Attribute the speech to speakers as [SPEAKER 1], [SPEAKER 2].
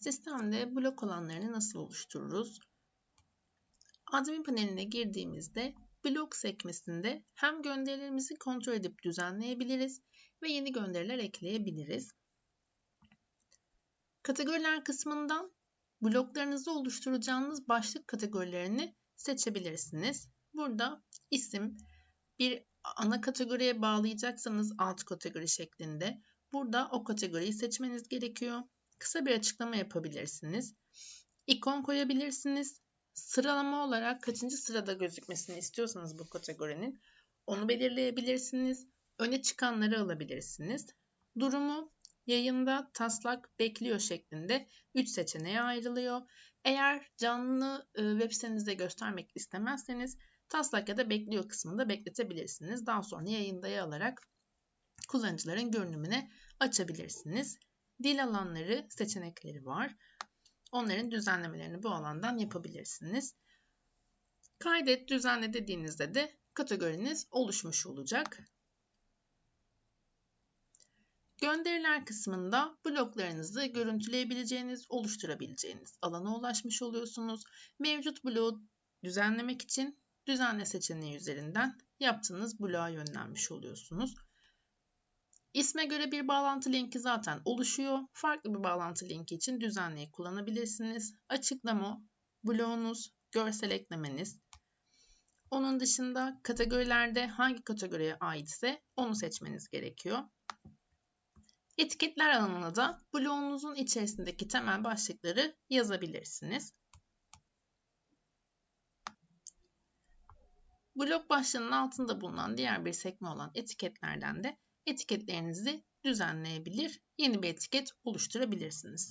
[SPEAKER 1] Sistemde blok alanlarını nasıl oluştururuz? Admin paneline girdiğimizde blok sekmesinde hem gönderilerimizi kontrol edip düzenleyebiliriz ve yeni gönderiler ekleyebiliriz. Kategoriler kısmından bloklarınızı oluşturacağınız başlık kategorilerini seçebilirsiniz. Burada isim, bir ana kategoriye bağlayacaksanız alt kategori şeklinde burada o kategoriyi seçmeniz gerekiyor. Kısa bir açıklama yapabilirsiniz. İkon koyabilirsiniz. Sıralama olarak kaçıncı sırada gözükmesini istiyorsanız bu kategorinin onu belirleyebilirsiniz. Öne çıkanları alabilirsiniz. Durumu yayında taslak bekliyor şeklinde 3 seçeneğe ayrılıyor. Eğer canlı e, web sitenizde göstermek istemezseniz taslak ya da bekliyor kısmında bekletebilirsiniz. Daha sonra yayındaya alarak kullanıcıların görünümüne açabilirsiniz. Dil alanları seçenekleri var. Onların düzenlemelerini bu alandan yapabilirsiniz. Kaydet düzenle dediğinizde de kategoriniz oluşmuş olacak. Gönderiler kısmında bloklarınızı görüntüleyebileceğiniz, oluşturabileceğiniz alana ulaşmış oluyorsunuz. Mevcut bloğu düzenlemek için düzenle seçeneği üzerinden yaptığınız bloğa yönlenmiş oluyorsunuz. İsme göre bir bağlantı linki zaten oluşuyor. Farklı bir bağlantı linki için düzenleyi kullanabilirsiniz. Açıklama, bloğunuz, görsel eklemeniz. Onun dışında kategorilerde hangi kategoriye aitse onu seçmeniz gerekiyor. Etiketler alanına da bloğunuzun içerisindeki temel başlıkları yazabilirsiniz. Blok başlığının altında bulunan diğer bir sekme olan etiketlerden de etiketlerinizi düzenleyebilir, yeni bir etiket oluşturabilirsiniz.